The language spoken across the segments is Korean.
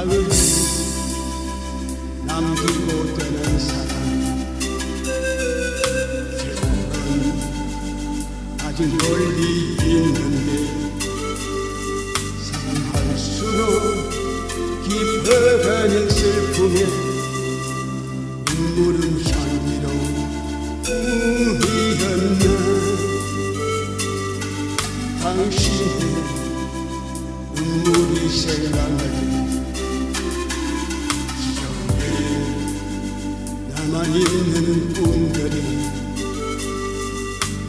가을이 남기고 떠난 사랑 결국은 아직 멀리 있는데 사랑할수록 깊어가는 슬픔에 눈물은 향기로운 꿈이었나 당신의 눈물이 생각나게 기억에 남아있는 꿈들이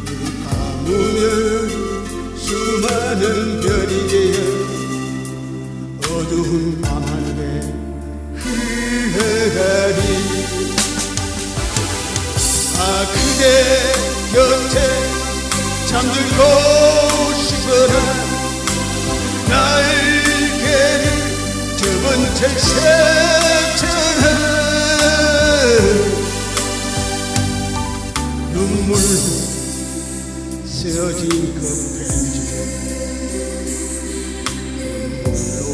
눈 감으면 수많은 별이 되어 어두운 밤하늘에 흘러가리 아 그대 곁에 잠들고 싶어라. 날개를 접은 책새처럼 쓰여진 그 편지 눈물로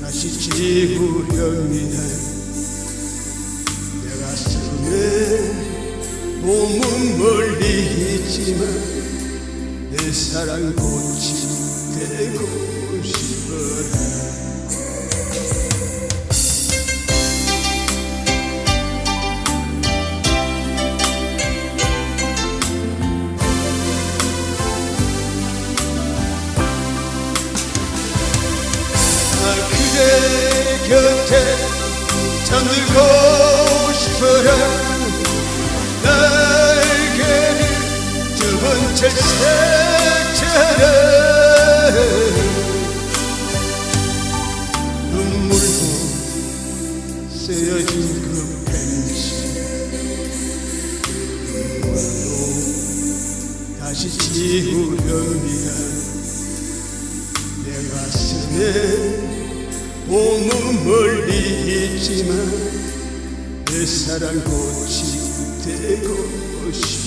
다시 지우렵니다 내 가슴에 몸은 멀리 있지만 내 사랑 꽃이 되고 싶어라 곁에 잠들고 싶어라. 날개를 접은 채색처럼 눈물로 쓰여진 그 편지 눈물로 다시 지우렵니다 내 가슴에 봄은 멀리 있지만 내 사랑 꽃이 되고 싶어라